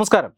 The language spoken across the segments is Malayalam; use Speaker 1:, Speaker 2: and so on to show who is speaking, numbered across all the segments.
Speaker 1: നമസ്കാരം.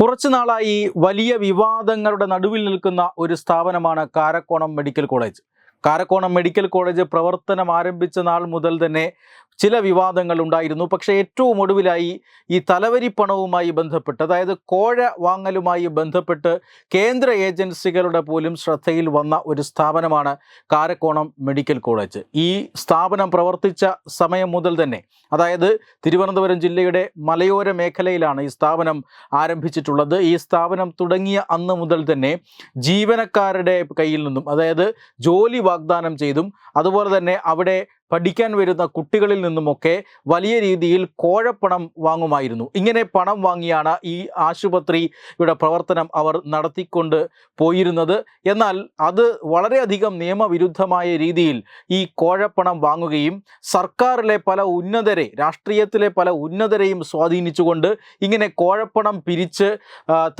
Speaker 1: കുറച്ചു നാളായി വലിയ വിവാദങ്ങളുടെ നടുവിൽ നിൽക്കുന്ന ഒരു സ്ഥാപനമാണ് Karakonam medical college. Karakonam medical college പ്രവർത്തനം ആരംഭിച്ച നാൾ മുതൽ തന്നെ ചില വിവാദങ്ങൾ ഉണ്ടായിരുന്നു. പക്ഷേ ഏറ്റവും ഒടുവിലായി ഈ തലവരിപ്പണവുമായി ബന്ധപ്പെട്ട് അതായത് കോഴ വാങ്ങലുമായി ബന്ധപ്പെട്ട് കേന്ദ്ര ഏജൻസികളുടെ പോലും ശ്രദ്ധയിൽ വന്ന ഒരു സ്ഥാപനമാണ് കാരക്കോണം മെഡിക്കൽ കോളേജ്. ഈ സ്ഥാപനം പ്രവർത്തിച്ച സമയം മുതൽ തന്നെ അതായത് തിരുവനന്തപുരം ജില്ലയുടെ മലയോര മേഖലയിലാണ് ഈ സ്ഥാപനം ആരംഭിച്ചിട്ടുള്ളത്. ഈ സ്ഥാപനം തുടങ്ങിയ അന്ന് മുതൽ തന്നെ ജീവനക്കാരുടെ കയ്യിൽ നിന്നും അതായത് ജോലി വാഗ്ദാനം ചെയ്തും അതുപോലെ തന്നെ അവിടെ പഠിക്കാൻ വരുന്ന കുട്ടികളിൽ നിന്നുമൊക്കെ വലിയ രീതിയിൽ കോഴപ്പണം വാങ്ങുമായിരുന്നു. ഇങ്ങനെ പണം വാങ്ങിയാണ് ഈ ആശുപത്രിയുടെ പ്രവർത്തനം അവർ നടത്തിക്കൊണ്ട് പോയിരുന്നത്. എന്നാൽ അത് വളരെയധികം നിയമവിരുദ്ധമായ രീതിയിൽ ഈ കോഴപ്പണം വാങ്ങുകയും സർക്കാരിലെ പല ഉന്നതരെ രാഷ്ട്രീയത്തിലെ പല ഉന്നതരെയും സ്വാധീനിച്ചുകൊണ്ട് ഇങ്ങനെ കോഴപ്പണം പിരിച്ച്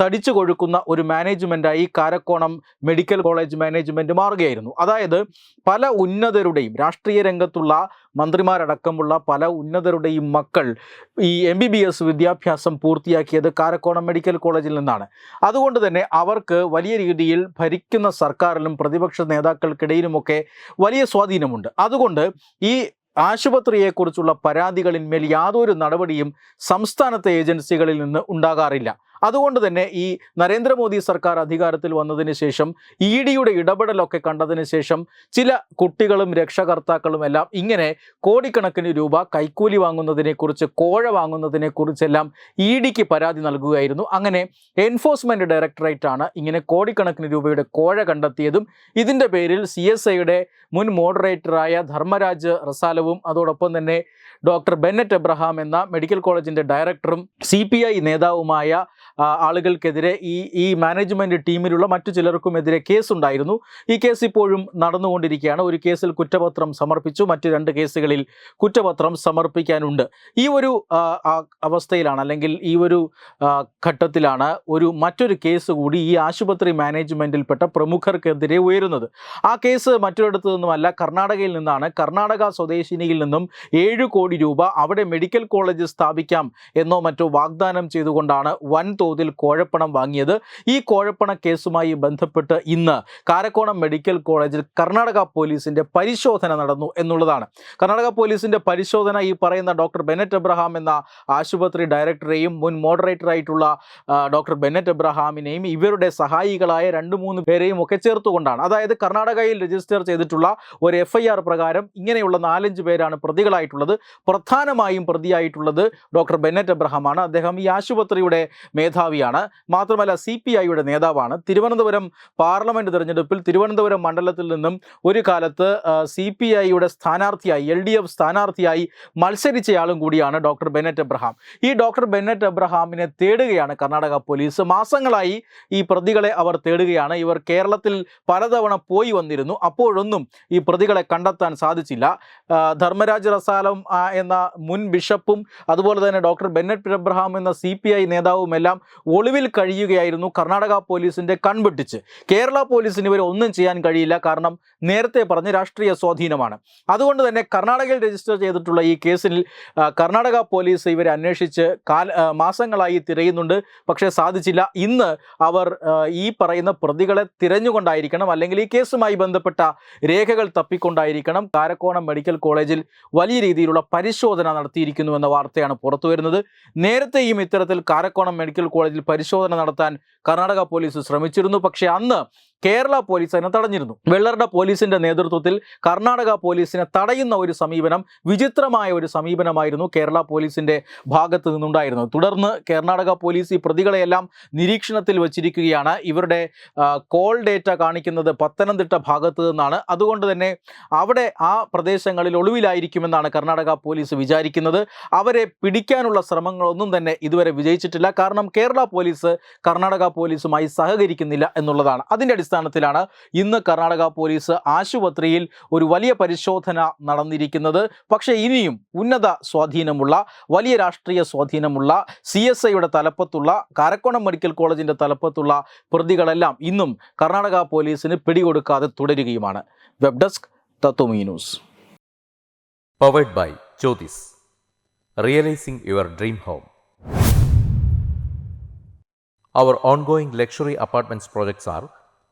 Speaker 1: തടിച്ചു കൊഴുക്കുന്ന ഒരു മാനേജ്മെന്റായി കാരക്കോണം മെഡിക്കൽ കോളേജ് മാനേജ്മെന്റ് മാറുകയായിരുന്നു. അതായത് പല ഉന്നതരുടെയും രാഷ്ട്രീയ രംഗത്തുള്ള മന്ത്രിമാരടക്കമുള്ള പല ഉന്നതരുടെയും മക്കൾ ഈ എം ബി ബി എസ് വിദ്യാഭ്യാസം പൂർത്തിയാക്കിയത് കാരക്കോണം മെഡിക്കൽ കോളേജിൽ നിന്നാണ്. അതുകൊണ്ട് തന്നെ അവർക്ക് വലിയ രീതിയിൽ ഭരിക്കുന്ന സർക്കാരിലും പ്രതിപക്ഷ നേതാക്കൾക്കിടയിലുമൊക്കെ വലിയ സ്വാധീനമുണ്ട്. അതുകൊണ്ട് ഈ ആശുപത്രിയെക്കുറിച്ചുള്ള പരാതികളിന്മേൽ യാതൊരു നടപടിയും സംസ്ഥാനത്തെ ഏജൻസികളിൽ നിന്ന് ഉണ്ടാകാറില്ല. അതുകൊണ്ട് തന്നെ ഈ നരേന്ദ്രമോദി സർക്കാർ അധികാരത്തിൽ വന്നതിന് ശേഷം ഇ ഡിയുടെ ഇടപെടലൊക്കെ കണ്ടതിന് ശേഷം ചില കുട്ടികളും രക്ഷകർത്താക്കളും എല്ലാം ഇങ്ങനെ കോടിക്കണക്കിന് രൂപ കൈക്കൂലി വാങ്ങുന്നതിനെക്കുറിച്ച് കോഴ വാങ്ങുന്നതിനെക്കുറിച്ചെല്ലാം ഇ ഡിക്ക് പരാതി നൽകുകയായിരുന്നു. അങ്ങനെ എൻഫോഴ്സ്മെന്റ് ഡയറക്ടറേറ്റ് ആണ് ഇങ്ങനെ കോടിക്കണക്കിന് രൂപയുടെ കോഴ കണ്ടെത്തിയതും ഇതിന്റെ പേരിൽ സി എസ് ഐയുടെ മുൻ മോഡറേറ്ററായ ധർമ്മരാജ് റസാലവും അതോടൊപ്പം തന്നെ ഡോക്ടർ ബെന്നറ്റ് എബ്രഹാം എന്ന മെഡിക്കൽ കോളേജിന്റെ ഡയറക്ടറും സി നേതാവുമായ ആളുകൾക്കെതിരെ ഈ ഈ മാനേജ്മെന്റ് ടീമിലുള്ള മറ്റു ചിലർക്കുമെതിരെ കേസുണ്ടായിരുന്നു. ഈ കേസ് ഇപ്പോഴും നടന്നുകൊണ്ടിരിക്കുകയാണ്. ഒരു കേസിൽ കുറ്റപത്രം സമർപ്പിച്ചു മറ്റു രണ്ട് കേസുകളിൽ കുറ്റപത്രം സമർപ്പിക്കാനുണ്ട്. ഈ ഒരു അവസ്ഥയിലാണ് അല്ലെങ്കിൽ ഈ ഒരു ഘട്ടത്തിലാണ് ഒരു മറ്റൊരു കേസ് കൂടി ഈ ആശുപത്രി മാനേജ്മെന്റിൽപ്പെട്ട പ്രമുഖർക്കെതിരെ ഉയരുന്നത്. ആ കേസ് മറ്റൊരിടത്തു നിന്നുമല്ല കർണാടകയിൽ നിന്നാണ്. കർണാടക സ്വദേശിനിയിൽ നിന്നും ഏഴ് കോടി രൂപ അവിടെ മെഡിക്കൽ കോളേജ് സ്ഥാപിക്കാം എന്നോ മറ്റോ വാഗ്ദാനം ചെയ്തുകൊണ്ടാണ് വൻതോതിൽ കോഴപ്പണം വാങ്ങിയത് ഈ കോഴപ്പണ കേസുമായി ബന്ധപ്പെട്ട് ഇന്ന് കാരക്കോണം മെഡിക്കൽ കോളേജിൽ കർണാടക പോലീസിന്റെ പരിശോധന നടന്നു എന്നുള്ളതാണ്. കർണാടക പോലീസിന്റെ പരിശോധന ഈ പറയുന്ന ഡോക്ടർ ബെനറ്റ് എബ്രഹാം എന്ന ആശുപത്രി ഡയറക്ടറെയും മുൻ മോഡറേറ്റർ ആയിട്ടുള്ള ഡോക്ടർ ബെനറ്റ് എബ്രഹാമിനെയും ഇവരുടെ സഹായികളായ രണ്ട് മൂന്ന് പേരെയും ഒക്കെ ചേർത്തുകൊണ്ടാണ്. അതായത് കർണാടകയിൽ രജിസ്റ്റർ ചെയ്തിട്ടുള്ള ഒരു എഫ് പ്രകാരം ഇങ്ങനെയുള്ള നാലഞ്ച് പേരാണ് പ്രതികളായിട്ടുള്ളത്. പ്രധാനമായും പ്രതിയായിട്ടുള്ളത് ഡോക്ടർ ബെന്നറ്റ് എബ്രഹാമാണ്. അദ്ദേഹം ഈ ആശുപത്രിയുടെ മേധാവിയാണ്. മാത്രമല്ല സി പി ഐയുടെ നേതാവാണ്. തിരുവനന്തപുരം പാർലമെന്റ് തെരഞ്ഞെടുപ്പിൽ തിരുവനന്തപുരം മണ്ഡലത്തിൽ നിന്നും ഒരു കാലത്ത് സി പി ഐയുടെ സ്ഥാനാർത്ഥിയായി എൽ ഡി എഫ് സ്ഥാനാർത്ഥിയായി മത്സരിച്ചയാളും കൂടിയാണ് ഡോക്ടർ ബെന്നറ്റ് എബ്രഹാം. ഈ ഡോക്ടർ ബെന്നറ്റ് എബ്രഹാമിനെ തേടുകയാണ് കർണാടക പോലീസ്. മാസങ്ങളായി ഈ പ്രതികളെ അവർ തേടുകയാണ്. ഇവർ കേരളത്തിൽ പലതവണ പോയി വന്നിരുന്നു. അപ്പോഴൊന്നും ഈ പ്രതികളെ കണ്ടെത്താൻ സാധിച്ചില്ല. ധർമ്മരാജ് റസാലം എന്ന മുൻ ബിഷപ്പും അതുപോലെ തന്നെ ഡോക്ടർ ബെന്നറ്റ് എബ്രഹാം എന്ന സി പി ഐ നേതാവും എല്ലാം ഒളിവിൽ കഴിയുകയായിരുന്നു കർണാടക പോലീസിന്റെ കൺവെട്ടിച്ച്. കേരള പോലീസിന് ഇവരെ ഒന്നും ചെയ്യാൻ കഴിയില്ല കാരണം നേരത്തെ പറഞ്ഞ് രാഷ്ട്രീയ സ്വാധീനമാണ്. അതുകൊണ്ട് തന്നെ കർണാടകയിൽ രജിസ്റ്റർ ചെയ്തിട്ടുള്ള ഈ കേസിൽ കർണാടക പോലീസ് ഇവരെ അന്വേഷിച്ച് മാസങ്ങളായി തിരയുന്നുണ്ട്. പക്ഷേ സാധിച്ചില്ല. ഇന്ന് അവർ ഈ പറയുന്ന പ്രതികളെ തിരഞ്ഞുകൊണ്ടായിരിക്കണം അല്ലെങ്കിൽ ഈ കേസുമായി ബന്ധപ്പെട്ട രേഖകൾ തപ്പിക്കൊണ്ടായിരിക്കണം കാരക്കോണം മെഡിക്കൽ കോളേജിൽ വലിയ രീതിയിലുള്ള പരിശോധന നടത്തിയിരിക്കുന്നു എന്ന വാർത്തയാണ് പുറത്തുവരുന്നത്. നേരത്തെയും ഇത്തരത്തിൽ കാരക്കോണം മെഡിക്കൽ കോളേജിൽ പരിശോധന നടത്താൻ കർണാടക പോലീസ് ശ്രമിച്ചിരുന്നു. പക്ഷേ അന്ന് കേരള പോലീസ് അതിനെ തടഞ്ഞിരുന്നു. വെള്ളറുടെ പോലീസിന്റെ നേതൃത്വത്തിൽ കർണാടക പോലീസിനെ തടയുന്ന ഒരു സമീപനം വിചിത്രമായ ഒരു സമീപനമായിരുന്നു കേരള പോലീസിന്റെ ഭാഗത്ത് നിന്നുണ്ടായിരുന്നത്. തുടർന്ന് കർണാടക പോലീസ് ഈ പ്രതികളെയെല്ലാം നിരീക്ഷണത്തിൽ വച്ചിരിക്കുകയാണ്. ഇവരുടെ കോൾ ഡേറ്റ കാണിക്കുന്നത് പത്തനംതിട്ട ഭാഗത്ത് നിന്നാണ്. അതുകൊണ്ട് തന്നെ അവിടെ ആ പ്രദേശങ്ങളിൽ ഒളിവിലായിരിക്കുമെന്നാണ് കർണാടക പോലീസ് വിചാരിക്കുന്നത്. അവരെ പിടിക്കാനുള്ള ശ്രമങ്ങളൊന്നും തന്നെ ഇതുവരെ വിജയിച്ചിട്ടില്ല. കാരണം കേരള പോലീസ് കർണാടക പോലീസുമായി സഹകരിക്കുന്നില്ല എന്നുള്ളതാണ്. അതിന്റെ അടിസ്ഥാനത്തിലാണ് ഇന്ന് കർണാടക പോലീസ് ആശുപത്രിയിൽ ഒരു വലിയ പരിശോധന നടന്നിരിക്കുന്നത്. പക്ഷേ ഇനിയും ഉന്നത സ്വാധീനമുള്ള വലിയ രാഷ്ട്രീയ സ്വാധീനമുള്ള സി എസ് ഐയുടെ തലപ്പത്തുള്ള കാരക്കോണം മെഡിക്കൽ കോളേജിന്റെ തലപ്പത്തുള്ള പ്രതികളെല്ലാം ഇന്നും കർണാടക പോലീസിന് പിടികൊടുക്കാതെ തുടരുകയുമാണ്. Web desk തത്വമീനൂസ്
Speaker 2: powered by Jyothis realising your dream home Our ongoing luxury apartments projects are